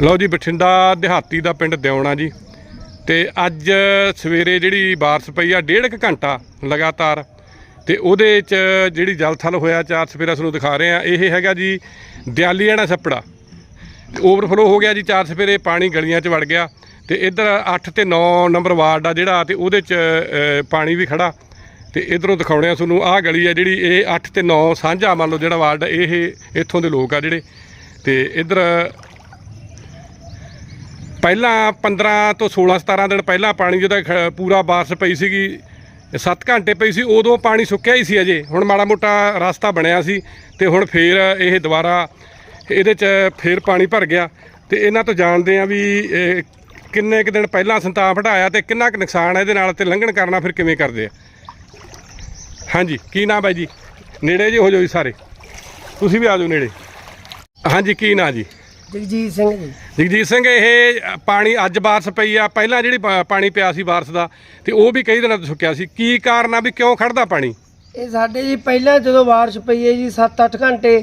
ਲਓ ਜੀ ਬਠਿੰਡਾ ਦਿਹਾਤੀ ਦਾ ਪਿੰਡ ਦਿਉਣਾ ਜੀ। ਤੇ ਅੱਜ ਸਵੇਰੇ ਜਿਹੜੀ ਬਾਰਿਸ਼ ਪਈ ਆ ਡੇਢ ਕੁ ਘੰਟਾ ਲਗਾਤਾਰ। ਤੇ ਉਹਦੇ ਚ ਜਿਹੜੀ ਜਲਥਲ ਹੋਇਆ ਚਾਰ ਸਫੇਰਾ ਤੁਹਾਨੂੰ ਦਿਖਾ ਰਹੇ ਆ। ਇਹ ਹੈਗਾ ਜੀ ਦਿਆਲੀਆਣਾ ਛੱਪੜਾ ਓਵਰਫਲੋ ਹੋ ਗਿਆ ਜੀ ਚਾਰ ਸਫੇਰੇ ਪਾਣੀ ਗਲੀਆਂ 'ਚ ਵੜ ਗਿਆ। ਤੇ ਇੱਧਰ 8 ਤੇ 9 ਨੰਬਰ ਵਾਰਡ ਆ ਜਿਹੜਾ ਤੇ ਉਹਦੇ 'ਚ ਪਾਣੀ ਵੀ ਖੜਾ। ਤੇ ਇਧਰੋਂ ਦਿਖਾਉਣੇ ਆ ਤੁਹਾਨੂੰ ਆਹ ਗਲੀ ਆ ਜਿਹੜੀ ਇਹ 8 ਤੇ 9 ਸਾਂਝਾ ਮੰਨ ਲਓ ਜਿਹੜਾ ਵਾਰਡ ਆ, ਇਹ ਇੱਥੋਂ ਦੇ ਲੋਕ ਆ ਜਿਹੜੇ। ਤੇ ਇਧਰ ਪਹਿਲਾਂ 15 ਤੋਂ 16 17 ਦਿਨ ਪਹਿਲਾਂ ਪਾਣੀ ਜਦੋਂ ਖ- ਪੂਰਾ ਬਾਰਿਸ਼ ਪਈ ਸੀਗੀ 7 ਘੰਟੇ ਪਈ ਸੀ, ਉਦੋਂ ਪਾਣੀ ਸੁੱਕਿਆ ਹੀ ਸੀ ਅਜੇ। ਹੁਣ ਮਾੜਾ ਮੋਟਾ ਰਸਤਾ ਬਣਿਆ ਸੀ ਤੇ ਹੁਣ ਫੇਰ ਇਹ ਦੁਬਾਰਾ ਇਹਦੇ 'ਚ ਫੇਰ ਪਾਣੀ ਭਰ ਗਿਆ। ਤੇ ਇਹਨਾਂ ਤੋਂ ਜਾਣਦੇ ਆ ਵੀ ਕਿੰਨੇ ਕੁ ਦਿਨ ਪਹਿਲਾਂ ਸੰਤਾਪ ਹਟਾਇਆ ਤੇ ਕਿੰਨਾ ਕੁ ਨੁਕਸਾਨ ਹੈ ਇਹਦੇ ਨਾਲ ਤੇ ਲੰਘਣ ਕਰਨਾ ਫਿਰ ਕਿਵੇਂ ਕਰਦੇ ਆ? ਹਾਂਜੀ, ਕੀ ਨਾਮ ਹੈ ਜੀ? ਨੇੜੇ ਜੇ ਹੋ ਜਾਓ ਜੀ ਸਾਰੇ। ਤੁਸੀਂ ਵੀ ਆ ਜਾਓ ਨੇੜੇ। ਹਾਂਜੀ, ਕੀ ਨਾਂ ਜੀ? ਜਗਜੀਤ ਸਿੰਘ ਜੀ। ਜਗਜੀਤ ਸਿੰਘ ਇਹ ਪਾਣੀ ਅੱਜ ਬਾਰਿਸ਼ ਪਈ ਆ। ਪਹਿਲਾਂ ਜਿਹੜੀ ਪਾ- ਪਾਣੀ ਪਿਆ ਸੀ ਬਾਰਿਸ਼ ਦਾ ਤੇ ਉਹ ਵੀ ਕਈ ਦਿਨਾਂ ਤੋਂ ਸੁੱਕਿਆ ਸੀ। ਕੀ ਕਾਰਨ ਆ ਵੀ ਕਿਉਂ ਖੜਦਾ ਪਾਣੀ? ਇਹ ਸਾਡੇ ਜੀ ਪਹਿਲਾਂ ਜਦੋਂ ਬਾਰਿਸ਼ ਪਈ ਹੈ ਜੀ 7-8 ਘੰਟੇ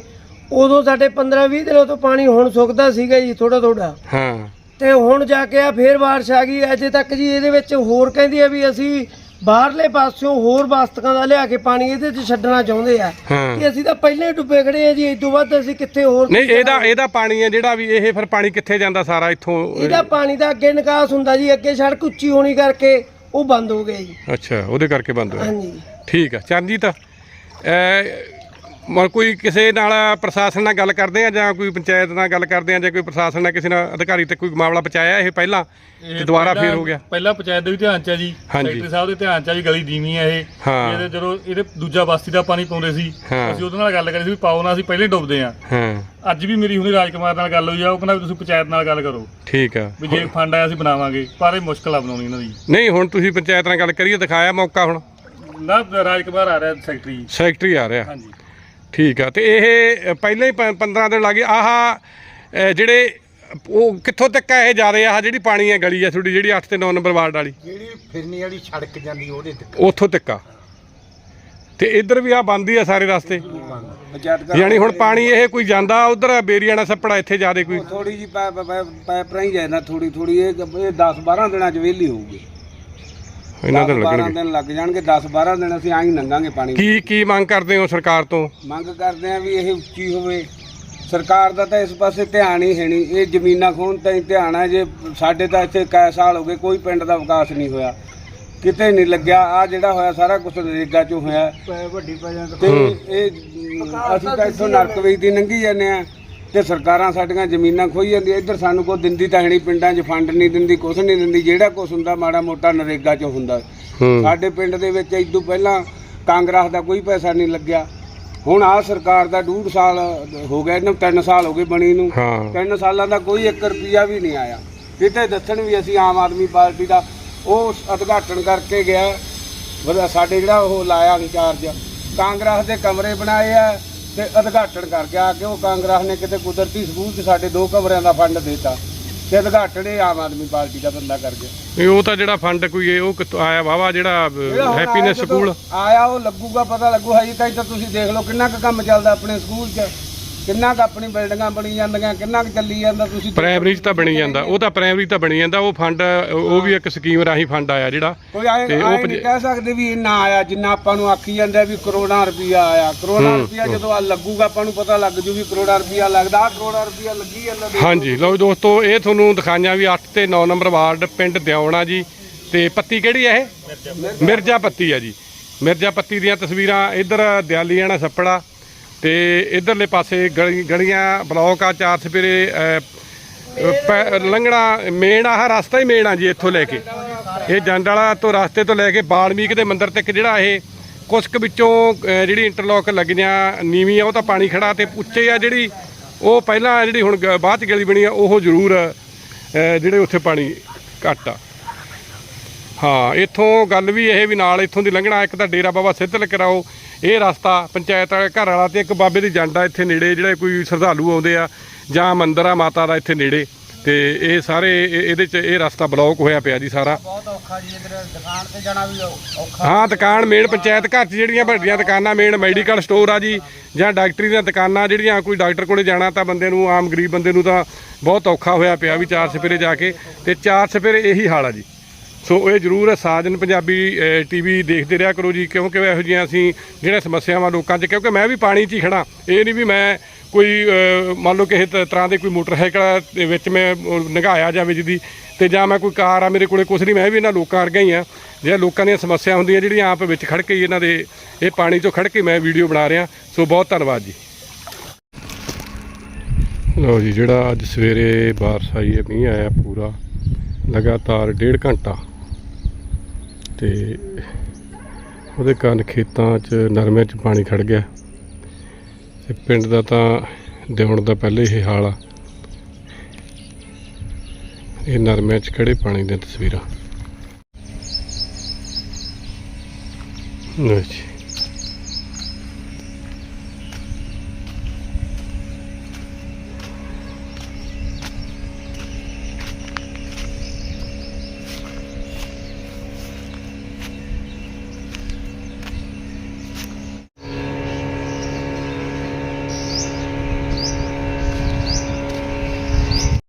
ਉਦੋਂ ਸਾਡੇ 15-20 ਦਿਨਾਂ ਤੋਂ ਪਾਣੀ ਹੁਣ ਸੁੱਕਦਾ ਸੀਗਾ ਜੀ ਥੋੜਾ ਥੋੜਾ ਹਾਂ। ਤੇ ਹੁਣ ਜਾ ਕੇ ਆ ਫੇਰ ਬਾਰਿਸ਼ ਆ ਗਈ। ਅਜੇ ਤੱਕ ਜੀ ਇਹਦੇ ਵਿੱਚ ਹੋਰ ਕਹਿੰਦੀ ਆ ਵੀ ਅਸੀਂ ਬਾਹਰਲੇ ਪਾਸਿਓਂ ਹੋਰ ਬਸਤਕਾਂ ਦਾ ਲਿਆ ਕੇ ਪਾਣੀ ਇਹਦੇ 'ਚ ਛੱਡਣਾ ਚਾਹੁੰਦੇ ਆ ਹਾਂ। ਕਿ ਅਸੀਂ ਤਾਂ ਪਹਿਲਾਂ ਹੀ ਡੁੱਬੇ ਖੜੇ ਆ ਜੀ ਇਸ ਤੋਂ ਵੱਧ ਅਸੀਂ ਕਿੱਥੇ ਹੋਰ ਨਹੀਂ ਇਹਦਾ ਇਹਦਾ ਪਾਣੀ ਹੈ ਜਿਹੜਾ ਵੀ ਇਹ ਫਿਰ ਪਾਣੀ ਕਿੱਥੇ ਜਾਂਦਾ ਸਾਰਾ ਇੱਥੋਂ? ਇਹਦਾ ਪਾਣੀ ਦਾ ਅੱਗੇ ਨਿਕਾਸ ਹੁੰਦਾ ਜੀ ਅੱਗੇ ਸੜਕ ਉੱਚੀ ਹੋਣੀ ਕਰਕੇ ਉਹ ਬੰਦ ਹੋ ਗਿਆ ਜੀ। ਅੱਛਾ ਉਹਦੇ ਕਰਕੇ ਬੰਦ ਹੋਇਆ। ਹਾਂਜੀ। ਠੀਕ ਆ ਚਰਨਜੀਤ ਅਹ ਮਰ ਕੋਈ ਕਿਸੇ ਨਾਲ ਪ੍ਰਸ਼ਾਸਨ ਨਾਲ ਗੱਲ ਕਰਦੇ ਆ ਜਾਂ ਕੋਈ ਪੰਚਾਇਤ ਨਾਲ ਗੱਲ ਕਰਦੇ ਆ ਜਾਂ ਕੋਈ ਪ੍ਰਸ਼ਾਸਨ ਨਾਲ ਕਿਸੇ ਨਾਲ ਅਧਿਕਾਰੀ ਤੇ ਕੋਈ ਮਾਮਲਾ ਪਹੁੰਚਾਇਆ ਇਹ ਪਹਿਲਾਂ ਤੇ ਦੁਬਾਰਾ ਫੇਰ ਹੋ ਗਿਆ? ਪਹਿਲਾਂ ਪੰਚਾਇਤ ਦੇ ਵੀ ਧਿਆਨ ਚ ਆ ਜੀ। ਸੈਕਟਰੀ ਸਾਹਿਬ ਦੇ ਧਿਆਨ ਚ ਆ ਵੀ ਗਲੀ ਦੀਵੀਂ ਆ ਇਹ। ਇਹਦੇ ਜਦੋਂ ਇਹਦੇ ਦੂਜਾ ਬਸਤੀ ਦਾ ਪਾਣੀ ਪਾਉਂਦੇ ਸੀ। ਅਸੀਂ ਉਹਦੇ ਨਾਲ ਗੱਲ ਕਰੀ ਸੀ ਵੀ ਪਾਓ ਨਾ ਅਸੀਂ ਪਹਿਲੇ ਡੁੱਬਦੇ ਆ। ਹਾਂ। ਅੱਜ ਵੀ ਮੇਰੀ ਹੁਣੇ ਰਾਜਕੁਮਾਰ ਨਾਲ ਗੱਲ ਹੋਈ ਆ ਉਹ ਕਹਿੰਦਾ ਵੀ ਤੁਸੀਂ ਪੰਚਾਇਤ ਨਾਲ ਗੱਲ ਕਰੋ। ਠੀਕ ਆ। ਵੀ ਜੇ ਫੰਡ ਆਇਆ ਅਸੀਂ ਬਣਾਵਾਂਗੇ ਪਰ ਇਹ ਮੁਸ਼ਕਲ ਆ ਬਣਾਉਣੀ ਇਹਨਾਂ ਦੀ। ਨਹੀਂ ਹੁਣ ਤੁਸੀਂ ਪੰਚਾਇਤ ਨਾਲ ਗੱਲ ਕਰੀਏ ਦਿਖਾਇਆ ਮੌਕਾ ਹੁਣ। ਨਾ ਰਾਜਕੁਮਾਰ ਆ ਰਿਹਾ ਸੈਕਟਰੀ ਸੈਕਟਰੀ ਆ ਰਿਹਾ। ਹਾਂਜੀ। ਠੀਕ ਆ ਤੇ ਇਹ ਪਹਿਲਾਂ ਹੀ ਪ- 15 ਦਿਨ ਲੱਗੇ ਆਹ ਅ, ਜਿਹੜੇ ਉਹ ਕਿੱਥੋਂ ਤੱਕ ਆ ਇਹ ਜਾ ਰਹੇ ਆ? ਆਹ ਜਿਹੜੀ ਪਾਣੀ ਹੈ ਗਲੀ ਆ ਤੁਹਾਡੀ ਜਿਹੜੀ 8 ਤੇ 9 ਨੰਬਰ ਵਾਰਡ ਵਾਲੀ। ਜਿਹੜੀ ਫਿਰਨੀ ਵਾਲੀ ਸੜਕ ਜਾਂਦੀ ਉਹਦੇ ਤੇ ਉੱਥੋਂ ਤੱਕ ਆ। ਤੇ ਇੱਧਰ ਵੀ ਆ ਬੰਦ ਹੀ ਆ ਸਾਰੇ ਰਸਤੇ। ਯਾਨੀ ਹੁਣ ਪਾਣੀ ਇਹ ਕੋਈ ਜਾਂਦਾ ਉਧਰ ਬੇਰੀਆਣਾ ਸੱਪੜਾ ਇੱਥੇ ਜਾਦੇ ਕੋਈ। ਥੋੜੀ ਜੀ ਪੈਪ ਰਹੀ ਜਾਂਦਾ ਥੋੜੀ ਥੋੜੀ ਇਹ 10 12 ਦਿਨਾਂ ਚ ਵਿਹਲੀ ਹੋਊਗੀ। ਇਹਨਾਂ ਦੇ 12 ਲੱਗਣਗੇ ਦਿਨ ਲੱਗ ਜਾਣਗੇ 10 12 ਦਿਨ ਅਸੀਂ ਆਈ ਨੰਗਾਂਗੇ ਪਾਣੀ ਕੀ ਕੀ ਮੰਗ ਕਰਦੇ ਹੋ ਸਰਕਾਰ ਤੋਂ? ਮੰਗ ਕਰਦੇ ਆ ਵੀ ਇਹ ਉੱਚੀ ਹੋਵੇ। ਸਰਕਾਰ ਦਾ ਤਾਂ ਇਸ ਪਾਸੇ ਧਿਆਨ ਹੀ ਹੈ ਨਹੀਂ। ਇਹ ਜ਼ਮੀਨਾਂ ਖੋਣ ਤਾਂ ਹੀ ਧਿਆਨ ਹੈ। ਜੇ ਸਾਡੇ ਤਾਂ ਇੱਥੇ ਕਈ ਸਾਲ ਹੋ ਗਏ ਕੋਈ ਪਿੰਡ ਦਾ ਵਿਕਾਸ ਨਹੀਂ ਹੋਇਆ। ਕਿਤੇ ਨਹੀਂ ਲੱਗਿਆ। ਆ ਜਿਹੜਾ ਹੋਇਆ ਸਾਰਾ ਕੁਝ ਨਰੇਗਾ ਚੋਂ ਹੋਇਆ। ਵੱਡੀ ਪੈ ਜਾਂਦਾ। ਤੇ ਇਹ ਅਸੀਂ ਤਾਂ ਇੱਥੋਂ ਨਰਕ ਵੇਚਦੀ ਲੰਘੀ ਜਾਂਦੇ ਆ ਤੇ ਸਰਕਾਰਾਂ ਸਾਡੀਆਂ ਜ਼ਮੀਨਾਂ ਖੋਈ ਜਾਂਦੀਆਂ। ਇੱਧਰ ਸਾਨੂੰ ਕੋਈ ਦਿੰਦੀ ਤਾਂ ਨਹੀਂ ਪਿੰਡਾਂ 'ਚ ਫੰਡ ਨਹੀਂ ਦਿੰਦੀ ਕੁਛ ਨਹੀਂ ਦਿੰਦੀ। ਜਿਹੜਾ ਕੁਛ ਹੁੰਦਾ ਮਾੜਾ ਮੋਟਾ ਨਰੇਗਾ 'ਚ ਹੁੰਦਾ। ਸਾਡੇ ਪਿੰਡ ਦੇ ਵਿੱਚ ਇਦੋਂ ਪਹਿਲਾਂ ਕਾਂਗਰਸ ਦਾ ਕੋਈ ਪੈਸਾ ਨਹੀਂ ਲੱਗਿਆ। ਹੁਣ ਆ ਸਰਕਾਰ ਦਾ ਡੂਢ ਸਾਲ ਹੋ ਗਿਆ ਇਹਨੂੰ 3 ਸਾਲ ਹੋ ਗਏ ਬਣੀ ਨੂੰ। ਤਿੰਨ ਸਾਲਾਂ ਦਾ ਕੋਈ 1 ਰੁਪਿਆ ਵੀ ਨਹੀਂ ਆਇਆ। ਕਿਤੇ ਦੱਸਣ ਵੀ ਅਸੀਂ ਆਮ ਆਦਮੀ ਪਾਰਟੀ ਦਾ ਉਹ ਉਦਘਾਟਨ ਕਰਕੇ ਗਿਆ। ਸਾਡੇ ਜਿਹੜਾ ਉਹ ਲਾਇਆ ਇੰਚਾਰਜ। ਕਾਂਗਰਸ ਦੇ ਕਮਰੇ ਬਣਾਏ ਆ। ਤੇ ਉਦਘਾਟਨ ਕਰ ਗਿਆ ਕਿ ਉਹ ਕਾਂਗਰਸ ਨੇ ਕਿਤੇ ਕੁਦਰਤੀ ਸਕੂਲ 'ਚ ਸਾਡੇ ਦੋ ਕਮਰਿਆਂ ਦਾ ਫੰਡ ਦਿੱਤਾ ਤੇ ਉਦਘਾਟਨ ਇਹ ਆਮ ਆਦਮੀ ਪਾਰਟੀ ਦਾ ਬੰਦਾ ਕਰ ਗਿਆ ਇਹ ਉਹ ਤਾਂ ਜਿਹੜਾ ਫੰਡ ਕੋਈ ਇਹ ਉਹ ਕਿੱਥੋਂ ਆਇਆ ਵਾਵਾ ਜਿਹੜਾ ਜਿਹੜਾ ਹੁਣ ਹੈਪੀਨੈਸ ਜਦੋਂ ਸਕੂਲ ਆਇਆ ਉਹ ਲੱਗੂਗਾ ਪਤਾ ਲੱਗੂ ਹਜੇ ਤਾਈਂ ਤਾਂ ਤੁਸੀਂ ਦੇਖ ਲਓ ਕਿੰਨਾ ਕੁ ਕੰਮ ਚੱਲਦਾ ਆਪਣੇ ਸਕੂਲ 'ਚ। ਕਿੰਨਾ ਕੁ ਆਪਣੀ ਬਿਲਡਿੰਗਾਂ ਬਣੀ ਜਾਂਦੀਆਂ ਕਿੰਨਾ ਕੁ ਚੱਲੀ ਜਾਂਦਾ ਤੁਸੀਂ ਪ੍ਰਾਇਮਰੀ ਚ ਤਾਂ ਬਣੀ ਜਾਂਦਾ ਉਹ ਤਾਂ ਪ੍ਰਾਇਮਰੀ ਤਾਂ ਬਣੀ ਜਾਂਦਾ ਉਹ ਫੰਡ ਉਹ ਵੀ ਇੱਕ ਸਕੀਮ ਰਾਹੀਂ ਫੰਡ ਆਇਆ ਜਿਹੜਾ। ਕੋਈ ਆਏ ਤੇ ਉਹ ਨਹੀਂ ਕਹਿ ਸਕਦੇ ਵੀ ਇੰਨਾ ਆਇਆ ਜਿੰਨਾ ਆਪਾਂ ਨੂੰ ਆਖੀ ਜਾਂਦਾ ਵੀ ਕਰੋੜਾਂ ਰੁਪਈਆ ਆਇਆ। ਕਰੋੜਾਂ ਰੁਪਈਆ ਜਦੋਂ ਆ ਲੱਗੂਗਾ ਆਪਾਂ ਨੂੰ ਪਤਾ ਲੱਗ ਜੂ ਵੀ ਕਰੋੜਾਂ ਰੁਪਈਆ ਲੱਗਦਾ। ਕਰੋੜਾਂ ਰੁਪਈਆ ਲੱਗੀ ਜਾਂਦਾ ਹਾਂਜੀ ਲਓ ਦੋਸਤੋ ਇਹ ਤੁਹਾਨੂੰ ਦਿਖਾਈਆਂ ਵੀ 8 ਤੇ 9 ਨੰਬਰ ਵਾਰਡ ਪਿੰਡ ਦਿਉਣਾ ਜੀ। ਤੇ ਪੱਤੀ ਕਿਹੜੀ ਹੈ ਇਹ? ਮਿਰਜ਼ਾ ਪੱਤੀ ਆ ਜੀ। ਮਿਰਜ਼ਾ ਪੱਤੀ ਦੀਆਂ ਤਸਵੀਰਾਂ ਇੱਧਰ ਦਿਆਲੀਆਣਾ ਛੱਪੜਾ ਤੇ ਇਧਰਲੇ ਪਾਸੇ ਗਲੀ- ਗਲੀਆਂ, ਬਲੌਕ ਆ, ਚਾਰ ਸਪੇਰੇ ਲੰਘਣਾ ਮੇਨ ਆਹ ਰਸਤਾ ਹੀ ਮੇਨ ਆ ਜੀ ਇੱਥੋਂ ਲੈ ਕੇ। ਇਹ ਜੰਡਾਲਾ ਤੋਂ ਰਸਤੇ ਤੋਂ ਲੈ ਕੇ ਬਾਲਮੀਕ ਦੇ ਮੰਦਿਰ ਤੱਕ ਜਿਹੜਾ ਇਹ ਕੁਸ਼ਕ ਵਿੱਚੋਂ ਜਿਹੜੀ ਇੰਟਰਲੋਕ ਲੱਗੀਆਂ, ਨੀਵੀਂ ਆ, ਉਹ ਤਾਂ ਪਾਣੀ ਖੜਾ ਤੇ ਉੱਚੇ ਆ ਜਿਹੜੀ, ਉਹ ਪਹਿਲਾਂ ਜਿਹੜੀ ਹੁਣ ਗ- ਬਾਅਦ ਚ ਗਲੀ ਬਣੀ ਆ, ਉਹ ਜ਼ਰੂਰ ਜਿਹੜੇ ਉੱਥੇ ਪਾਣੀ ਘੱਟ ਆ। ਹਾਂ ਇੱਥੋਂ ਗੱਲ ਵੀ ਇਹ ਵੀ ਨਾਲ ਇੱਥੋਂ ਦੀ ਲੰਘਣਾ ਇੱਕ ਤਾਂ ਡੇਰਾ ਬਾਬਾ ਸਿੱਧਲ ਕਰਾਓ ਇਹ ਰਸਤਾ ਪੰਚਾਇਤ ਵਾਲੇ ਘਰ ਵਾਲਾ ਤੇ ਇੱਕ ਬਾਬੇ ਦੀ ਜੰਡਾ ਇੱਥੇ ਨੇੜੇ ਜਿਹੜੇ ਕੋਈ ਸ਼ਰਧਾਲੂ ਆਉਂਦੇ ਆ ਜਾਂ ਮੰਦਿਰ ਆ ਮਾਤਾ ਦਾ ਇੱਥੇ ਨੇੜੇ ਤੇ ਇਹ ਸਾਰੇ ਇਹ- ਇਹਦੇ ਚ ਇਹ ਰਸਤਾ ਬਲੌਕ ਹੋਇਆ ਪਿਆ ਜੀ ਸਾਰਾ। ਬਹੁਤ ਔਖਾ ਜੀ ਇਧਰ ਦੁਕਾਨ ਤੇ ਜਾਣਾ ਵੀ ਔਖਾ। ਹਾਂ ਦੁਕਾਨ ਮੇਨ ਪੰਚਾਇਤ ਘਰ 'ਚ ਜਿਹੜੀਆਂ ਵੱਡੀਆਂ ਦੁਕਾਨਾਂ ਮੇਨ ਮੈਡੀਕਲ ਸਟੋਰ ਆ ਜੀ ਜਾਂ ਡਾਕਟਰੀ ਦੀਆਂ ਦੁਕਾਨਾਂ ਜਿਹੜੀਆਂ ਕੋਈ ਡਾਕਟਰ ਕੋਲੇ ਜਾਣਾ ਤਾਂ ਬੰਦੇ ਨੂੰ ਆਮ ਗਰੀਬ ਬੰਦੇ ਨੂੰ ਤਾਂ ਬਹੁਤ ਔਖਾ ਹੋਇਆ ਪਿਆ ਵੀ ਚਾਰ ਸਪੇਰੇ ਜਾ ਕੇ ਤੇ ਚਾਰ ਸਪੇਰੇ ਇਹੀ ਹਾਲ ਆ ਜੀ। ਸੋ ਇਹ ਜ਼ਰੂਰ ਹੈ ਸਾਜਨ ਪੰਜਾਬੀ ਟੀਵੀ ਦੇਖਦੇ ਰਿਹਾ ਕਰੋ ਜੀ, ਕਿਉਂਕਿ ਇਹੋ ਜਿਹੀਆਂ ਅਸੀਂ ਜਿਹੜੀਆਂ ਸਮੱਸਿਆਵਾਂ ਲੋਕਾਂ 'ਚ, ਕਿਉਂਕਿ ਮੈਂ ਵੀ ਪਾਣੀ 'ਚ ਹੀ ਖੜਾ ਇਹ ਨਹੀਂ ਵੀ ਮੈਂ ਕੋਈ ਮੰਨ ਲਓ ਕਿਸੇ ਤ- ਤਰ੍ਹਾਂ ਦੇ ਕੋਈ ਮੋਟਰਸਾਈਕਲ ਦੇ ਵਿੱਚ ਮੈਂ ਉਹ ਨਗਾਇਆ ਜਾਵੇ ਜਿਹਦੀ ਤੇ ਜਾਂ ਮੈਂ ਕੋਈ ਕਾਰ ਆ, ਮੇਰੇ ਕੋਲੇ ਕੁਛ ਨਹੀਂ, ਮੈਂ ਵੀ ਇਹਨਾਂ ਲੋਕਾਂ ਵਰਗਾ ਹੀ ਆ। ਜਿਹੜਾ ਲੋਕਾਂ ਦੀਆਂ ਸਮੱਸਿਆ ਹੁੰਦੀਆਂ, ਜਿਹੜੀਆਂ ਆਪ ਵਿੱਚ ਖੜ ਕੇ ਹੀ ਇਹਨਾਂ ਦੇ, ਇਹ ਪਾਣੀ ਤੋਂ ਖੜ ਕੇ ਮੈਂ ਵੀਡੀਓ ਬਣਾ ਰਿਹਾ। ਸੋ ਬਹੁਤ ਧੰਨਵਾਦ ਜੀ। ਲਓ ਜੀ, ਜਿਹੜਾ ਅੱਜ ਸਵੇਰੇ ਬਾਰਿਸ਼ ਆਈ ਹੈ, ਮੀਂਹ ਆਇਆ ਪੂਰਾ, ਲਗਾਤਾਰ ਡੇਢ ਘੰਟਾ। ਤੇ ਉਹਦੇ ਕਾਰਨ ਖੇਤਾਂ 'ਚ, ਨਰਮਿਆਂ 'ਚ ਪਾਣੀ ਖੜ ਗਿਆ। ਤੇ ਪਿੰਡ ਦਾ ਤਾਂ ਦਿਉਣ ਦਾ ਪਹਿਲੇ ਹੀ ਹਾਲ ਆ। ਇਹ ਨਰਮਿਆਂ 'ਚ ਖੜੇ ਪਾਣੀ ਦੀਆਂ ਤਸਵੀਰਾਂ? ਅੱਛਾ